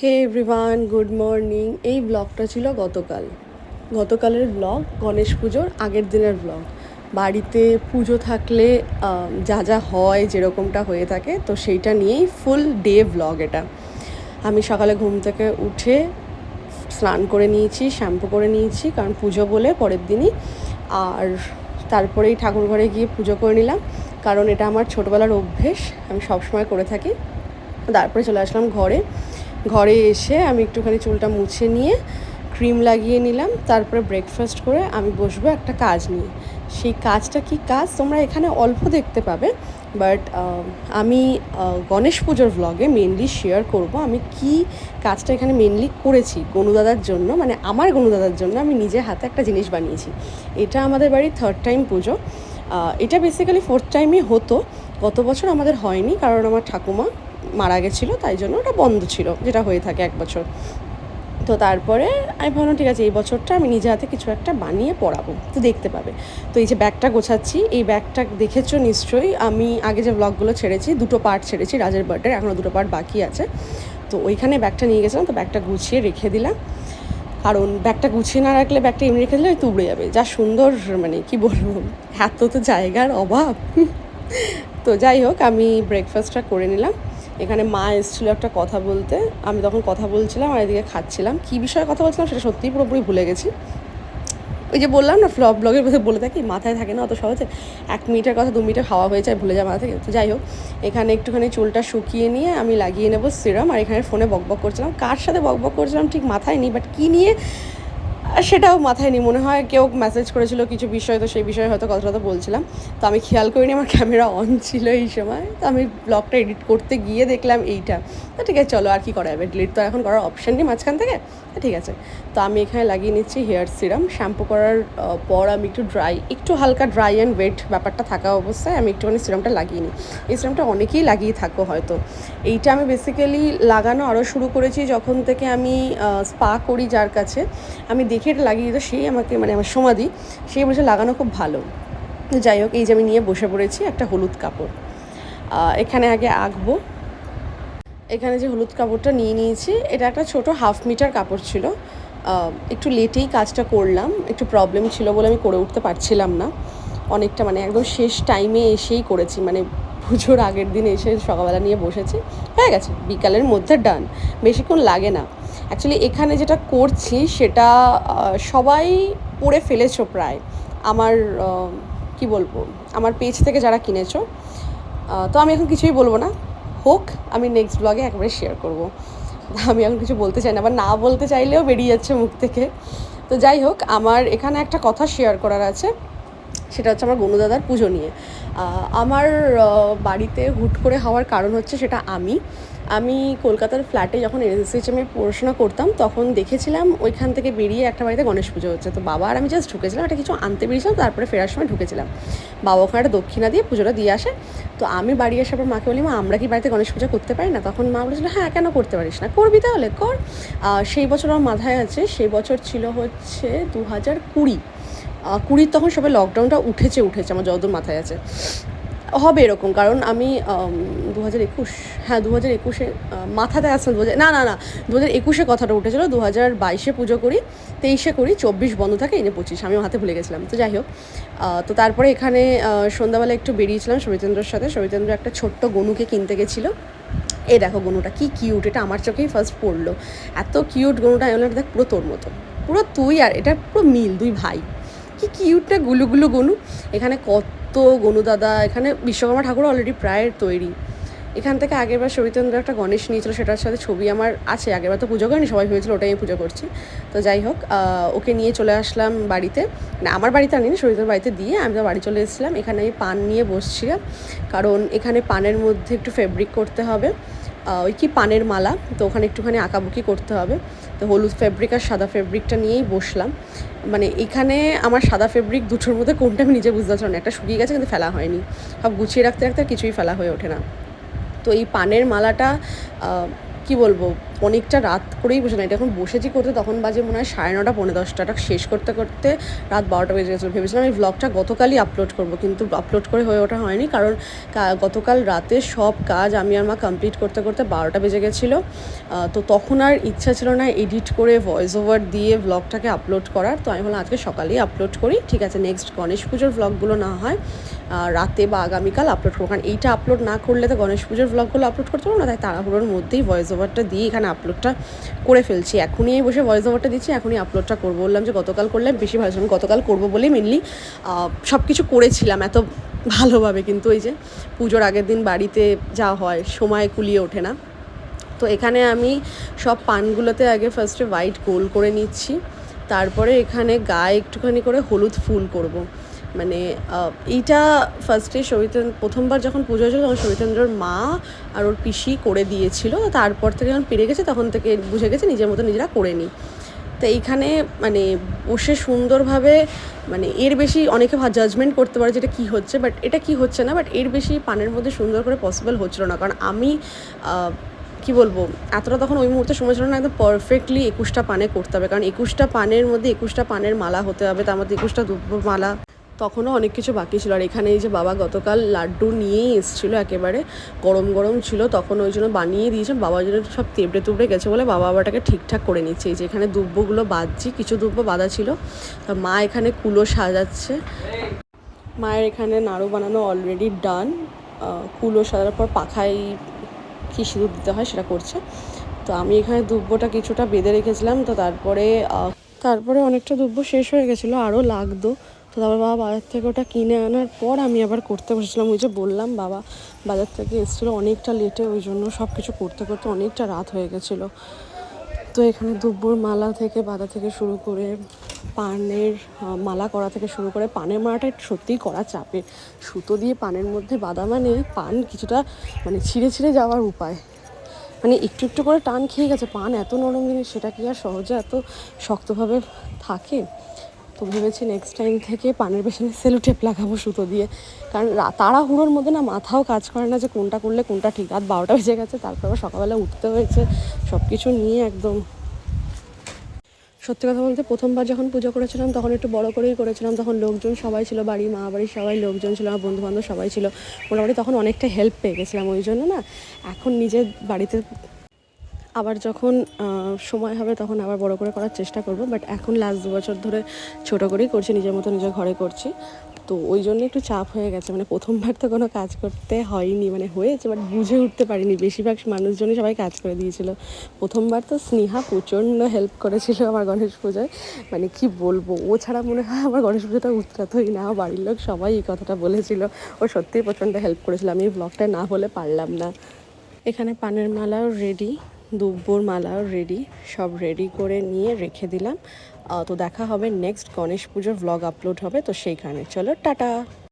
হে everyone good morning এই ব্লগটা ছিল গতকাল। গতকালের ব্লগ গণেশ পুজোর আগের দিনের ব্লগ। বাড়িতে পুজো থাকলে যা যা হয় যেরকমটা হয়ে থাকে, তো সেইটা নিয়েই ফুল ডে ব্লগ এটা। আমি সকালে ঘুম থেকে উঠে স্নান করে নিয়েছি, শ্যাম্পু করে নিয়েছি, কারণ পুজো বলে পরের দিনই। আর তারপরেই ঠাকুর ঘরে গিয়ে পুজো করে নিলাম, কারণ এটা আমার ছোটোবেলার অভ্যেস, আমি সবসময় করে থাকি। তারপরে চলে আসলাম ঘরে। ঘরে এসে আমি একটুখানি চুলটা মুছে নিয়ে ক্রিম লাগিয়ে নিলাম, তারপরে ব্রেকফাস্ট করে আমি বসবো একটা কাজ নিয়ে। সেই কাজটা কি কাজ? তোমরা এখানে অল্প দেখতে পাবে বাট আমি গণেশ পুজোর ভ্লগে মেনলি শেয়ার করব আমি কি কাজটা এখানে মেনলি করেছি গনুদাদার জন্য মানে আমার গনুদাদার জন্য আমি নিজে হাতে একটা জিনিস বানিয়েছি। এটা আমাদের বাড়ির থার্ড টাইম পুজো এটা বেসিক্যালি ফোর্থ টাইমই হতো, গত বছর আমাদের হয়নি কারণ আমার ঠাকুমা মারা গেছিল, তাই জন্য ওটা বন্ধ ছিল, যেটা হয়ে থাকে এক বছর। তো তারপরে আমি ভাবলাম, ঠিক আছে, এই বছরটা আমি নিজে হাতে কিছু একটা বানিয়ে পড়াবো, তো দেখতে পাবে। তো এই যে ব্যাগটা গোছাচ্ছি, এই ব্যাগটা দেখেছ নিশ্চয়ই, আমি আগে যে ব্লগগুলো ছেড়েছি, দুটো পার্ট ছেড়েছি, রাজের বার্থডে এখনও দুটো পার্ট বাকি আছে। তো ওইখানে ব্যাগটা নিয়ে গেছিলাম, তো ব্যাগটা গুছিয়ে রেখে দিলাম। কারণ ব্যাগটা গুছিয়ে না রাখলে ব্যাগটা এমনি রেখে দিলে হয়তো উবড়ে যাবে। যা সুন্দর মানে কি বলব, এত তো জায়গার অভাব। তো যাই হোক, আমি ব্রেকফাস্টটা করে নিলাম। এখানে মা এসেছিল একটা কথা বলতে। আমি তখন কথা বলছিলাম আর এদিকে খাচ্ছিলাম। কী বিষয়ে কথা বলছিলাম সেটা সত্যিই পুরোপুরি ভুলে গেছি। ওই যে বললাম না ফ্লপ ব্লগের মধ্যে বলে থাকি, মাথায় থাকে না অত সহজে। এক মিনিটের কথা, দু মিনিটের খাওয়া হয়ে যায়, ভুলে যায় মাথা থেকে। তো যাই হোক, এখানে একটুখানি চুলটা শুকিয়ে নিয়ে আমি লাগিয়ে নেব সিরাম। আর এখানে ফোনে বকবক করছিলাম। কার সাথে বকবক করছিলাম ঠিক মাথায় নেই বাট কী নিয়ে সেটাও মাথায় নি মনে হয় কেউ মেসেজ করেছিল কিছু বিষয়, তো সেই বিষয়ে হয়তো কথাটা তো বলছিলাম। তো আমি খেয়াল করিনি, আমার ক্যামেরা অন ছিল এই সময়। তো আমি ব্লগটা এডিট করতে গিয়ে দেখলাম এইটা। তো ঠিক আছে, চলো আর কি করা যাবে? ডিলিট তো এখন করার অপশান নেই মাঝখান থেকে। তো ঠিক আছে। তো আমি এখানে লাগিয়ে নিচ্ছি হেয়ার সিরাম শ্যাম্পু করার পর আমি একটু ড্রাই একটু হালকা ড্রাই অ্যান্ড ওয়েট ব্যাপারটা থাকা অবস্থায় আমি একটুখানি সিরামটা লাগিয়ে নিই। এই সিরামটা অনেকেই লাগিয়ে থাকো হয়তো। এইটা আমি বেসিক্যালি লাগানো আরও শুরু করেছি যখন থেকে আমি স্পা করি যার কাছে। আমি দেখে এটা লাগিয়ে দিত, সেই আমাকে মানে আমার সমাধি, সেই বলছে লাগানো খুব ভালো। যাই হোক, এই যে আমি নিয়ে বসে পড়েছি একটা হলুদ কাপড়। এখানে আগে আঁকবো। এখানে যে হলুদ কাপড়টা নিয়ে নিয়েছি, এটা একটা ছোট হাফ মিটার কাপড় ছিল। একটু লেটেই কাজটা করলাম, একটু প্রবলেম ছিল বলে আমি করে উঠতে পারছিলাম না। অনেকটা মানে একদম শেষ টাইমে এসেই করেছি মানে পুজোর আগের দিন এসে সকালবেলা নিয়ে বসেছি। হয়ে গেছে, বিকালের মধ্যে ডান বেশিক্ষণ লাগে না। অ্যাকচুয়ালি এখানে যেটা করছি, সেটা সবাই পড়ে ফেলেছো প্রায়। আমার কি বলব, আমার পেজ থেকে যারা কিনেছো তো আমি এখন কিছুই বলব না। হোক, আমি নেক্সট ব্লগে একবারে শেয়ার করব। আমি এখন কিছু বলতে চাই না, আবার না বলতে চাইলেও বেরিয়ে যাচ্ছে মুখ থেকে। তো যাই হোক, আমার এখানে একটা কথা শেয়ার করার আছে। সেটা হচ্ছে আমার গনুদাদার পুজো নিয়ে। আমার বাড়িতে হুট করে হওয়ার কারণ হচ্ছে সেটা আমি। আমি কলকাতার ফ্ল্যাটে যখন এনএসএইচএমে পড়াশোনা করতাম, তখন দেখেছিলাম ওইখান থেকে বেরিয়ে একটা বাড়িতে গণেশ পুজো হচ্ছে। তো বাবা আর আমি জাস্ট ঢুকেছিলাম, একটা কিছু আনতে বেরিয়েছিলাম, তারপরে ফেরার সময় ঢুকেছিলাম। বাবা ওখানে একটা দক্ষিণা দিয়ে পুজোটা দিয়ে আসে। তো আমি বাড়ি আসার পর মাকে বলি, মা, আমরা কি বাড়িতে গণেশ পুজো করতে পারি না? তখন মা বলেছিল হ্যাঁ কেন করতে পারিস না? করবি তাহলে, কর। সেই বছর আমার মাথায় আছে, সেই বছর ছিল হচ্ছে দু হাজার কুড়ি কুড়ির তখন সবে লকডাউনটা উঠেছে উঠেছে, আমার যতদূর মাথায় আছে। হবে এরকম, কারণ আমি দু হাজার একুশ হ্যাঁ দু হাজার একুশে মাথাতে আসছে দু হাজার না না না দু হাজার একুশে কথাটা উঠেছিল দু হাজার বাইশে পুজো করি, তেইশে করি, চব্বিশ বন্ধ থাকে এনে পঁচিশ আমি হাতে ভুলে গেছিলাম, তো যাই হোক তো তারপরে এখানে সন্ধ্যাবেলা একটু বেরিয়েছিলাম সবিতেন্দ্রর সাথে সবিতেন্দ্র একটা ছোট্ট গনুকে কিনতে গেছিল এই দেখো গনুটা কি কিউট এটা আমার চোখেই ফার্স্ট পড়ল, এত কিউট গনুটা বললাম দেখ, পুরো তোর মতো, পুরো তুই আর, এটা পুরো মিল, দুই ভাই, কি কিউটটা গুলু গুলু গনু, এখানে কত গনু দাদা, এখানে বিশ্বকর্মা ঠাকুর অলরেডি প্রায় তৈরি। এখান থেকে আগেরবার সবিতেন্দ্র একটা গণেশ নিয়েছিল, সেটার সাথে ছবি আমার আছে। আগেরবার তো পুজো করিনি, সবাই ভেবেছিল ওটাই আমি পুজো করছি। তো যাই হোক ওকে নিয়ে চলে আসলাম বাড়িতে। না আমার বাড়িতে আনিনি সবিতের বাড়িতে দিয়ে আমি তো বাড়ি চলে এসেছিলাম। এখানে আমি পান নিয়ে বসছিলাম, কারণ এখানে পানের মধ্যে একটু ফেব্রিক করতে হবে। ওই কি পানের মালা, তো ওখানে একটুখানি আঁকাবুকি করতে হবে। তো হলুদ ফেব্রিক আর সাদা ফেব্রিকটা নিয়েই বসলাম। মানে এখানে আমার সাদা ফেব্রিক দুটোর মধ্যে কোনটা আমি নিজে বুঝতে পারছিলাম না। একটা শুকিয়ে গেছে কিন্তু ফেলা হয়নি। সব গুছিয়ে রাখতে রাখতে কিছুই ফেলা হয়ে ওঠে না। তো এই পানের মালাটা কি বলব অনেকটা রাত করেই বসে না, এটা এখন বসেছি করতে, তখন বাজে মনে হয় সাড়ে নটা, পৌনে দশটাটা শেষ করতে করতে রাত বারোটা বেজে গেছিল। ভেবেছিলাম এই ব্লগটা গতকালই আপলোড করব, কিন্তু আপলোড করে হয়ে ওঠা হয়নি, কারণ গতকাল রাতে সব কাজ আমি আর মা কমপ্লিট করতে করতে বারোটা বেজে গেছিল। তো তখন আর ইচ্ছা ছিল না এডিট করে ভয়েস ওভার দিয়ে ব্লগটাকে আপলোড করার, তো আমি বললাম আজকে সকালেই আপলোড করি, ঠিক আছে নেক্সট গণেশ পুজোর ব্লগগুলো না হয় রাতে বা আগামীকাল আপলোড করব, কারণ এইটা আপলোড না করলে তো গণেশ পুজোর ব্লগগুলো আপলোড করতে পারব না, তাই তাড়াহুড়োর মধ্যেই ভয়েস ওভারটা দিয়ে এখানে আপলোডটা করে ফেলছি। এখনই বসে ভয়েস ওভারটা দিচ্ছি, এখনই আপলোডটা করব। বললাম যে গতকাল করলে বেশি ভালো। গতকাল করব বলেই মেনলি সব কিছু করেছিলাম। এত ভালোভাবে কিন্তু ওই যে পুজোর আগের দিন বাড়িতে যা হয়, সময় কুলিয়ে ওঠে না। তো এখানে আমি সব পানগুলোতে আগে ফার্স্টে হোয়াইট গোল করে নিচ্ছি। তারপরে এখানে গায়ে একটুখানি করে হলুদ ফুল করব। মানে এইটা ফার্স্টে সবিতেন, প্রথমবার যখন পুজো হয়েছিল তখন সবিতেন্দ্রর মা আর ওর পিসি করে দিয়েছিল। তারপর থেকে যখন পেরে গেছে তখন থেকে বুঝে গেছে নিজের মতো নিজেরা করে নিই তো এইখানে মানে বসে সুন্দরভাবে মানে এর বেশি অনেকে জাজমেন্ট করতে পারে যেটা কি হচ্ছে বাট এটা কি হচ্ছে না বাট এর বেশি পানের মধ্যে সুন্দর করে পসিবল হচ্ছিল না। কারণ আমি কি বলব, এতটা তখন ওই মুহূর্তে সময় ছিল না, একদম পারফেক্টলি একুশটা পানে করতে হবে। কারণ একুশটা পানের মধ্যে একুশটা পানের মালা হতে হবে, তার মধ্যে একুশটা দুব্বর মালা তখনও অনেক কিছু বাকি ছিল। আর এখানে এই যে বাবা গতকাল লাড্ডু নিয়েই এসেছিল একেবারে, গরম গরম ছিল, তখন ওই জন্য বানিয়ে দিয়েছে। বাবার জন্য সব তেবড়ে তুবড়ে গেছে বলে বাবা আবারটাকে ঠিকঠাক করে নিচ্ছে। এই যে এখানে দুব্বগুলো বাজছি, কিছু দুব্ব বাঁধা ছিল। তা মা এখানে কুলো সাজাচ্ছে। মায়ের এখানে নাড়ু বানানো অলরেডি ডান কুলো সাজার পর পাখায় কী সিঁদুর দিতে হয় সেটা করছে। তো আমি এখানে দুব্বটা কিছুটা বেঁধে রেখেছিলাম। তো তারপরে তারপরে অনেকটা দুব্ব শেষ হয়ে গেছিল। আরও লাগতো। তো তারপর বাবা বাজার থেকে ওটা কিনে আনার পর আমি আবার করতে বসেছিলাম। ওই যে বললাম বাবা বাজার থেকে এসেছিল অনেকটা লেটে ওই জন্য সব কিছু করতে করতে অনেকটা রাত হয়ে গেছিল। তো এখানে দুব্বর মালা থেকে বাঁধা থেকে শুরু করে পানের মালা করা থেকে শুরু করে পানের মালাটা সত্যিই করা চাপে। সুতো দিয়ে পানের মধ্যে বাঁধা মানে পান কিছুটা মানে ছিঁড়ে ছিঁড়ে যাওয়ার উপায়। মানে একটু একটু করে টান খেয়ে গেছে, পান এত নরম জিনিস, সেটা কি আর সহজে এত শক্তভাবে থাকে? তো ভেবেছি নেক্সট টাইম থেকে পানের পেছনে সেলো টেপ লাগাবো সুতো দিয়ে। কারণ তাড়াহুড়োর মধ্যে না মাথাও কাজ করে না যে কোনটা করলে কোনটা ঠিক। রাত বারোটা বেজে গেছে, তারপর আবার সকালবেলা উঠতে হয়েছে। সব কিছু নিয়ে একদম সত্যি কথা বলতে প্রথমবার যখন পুজো করেছিলাম, তখন একটু বড় করেই করেছিলাম। তখন লোকজন সবাই ছিল, বাড়ি মা বাড়ির সবাই লোকজন ছিল, আমার বন্ধু বান্ধব সবাই ছিল। মোটামুটি তখন অনেকটা হেল্প পেয়ে গেছিলাম ওই জন্য না। এখন নিজের বাড়িতে আবার যখন সময় হবে তখন আবার বড় করে করার চেষ্টা করব বাট এখন লাস্ট দু বছর ধরে ছোট করেই করছি, নিজের মতো নিজের ঘরে করছি। তো ওই জন্য একটু চাপ হয়ে গেছে মানে প্রথমবার তো কোনো কাজ করতে হয়নি মানে হয়েছে বাট বুঝে উঠতে পারিনি। বেশিরভাগ মানুষজনই সবাই কাজ করে দিয়েছিল। প্রথমবার তো স্নেহা প্রচণ্ড হেল্প করেছিল আমার গণেশ পুজোয়। মানে কি বলব, ও ছাড়া মনে হয় আমার গণেশ পুজোটা উৎরাতই না। বাড়ির লোক সবাই এই কথাটা বলেছিল। ও সত্যিই প্রচণ্ড হেল্প করেছিল। আমি এই ব্লগটা না হলে পারলাম না। এখানে পানের মালাও রেডি দুব্বর মালাও রেডি সব রেডি করে নিয়ে রেখে দিলাম। তো দেখা হবে নেক্সট গণেশ পুজোর ভ্লগ আপলোড হবে, তো সেইখানে। চলো, টাটা!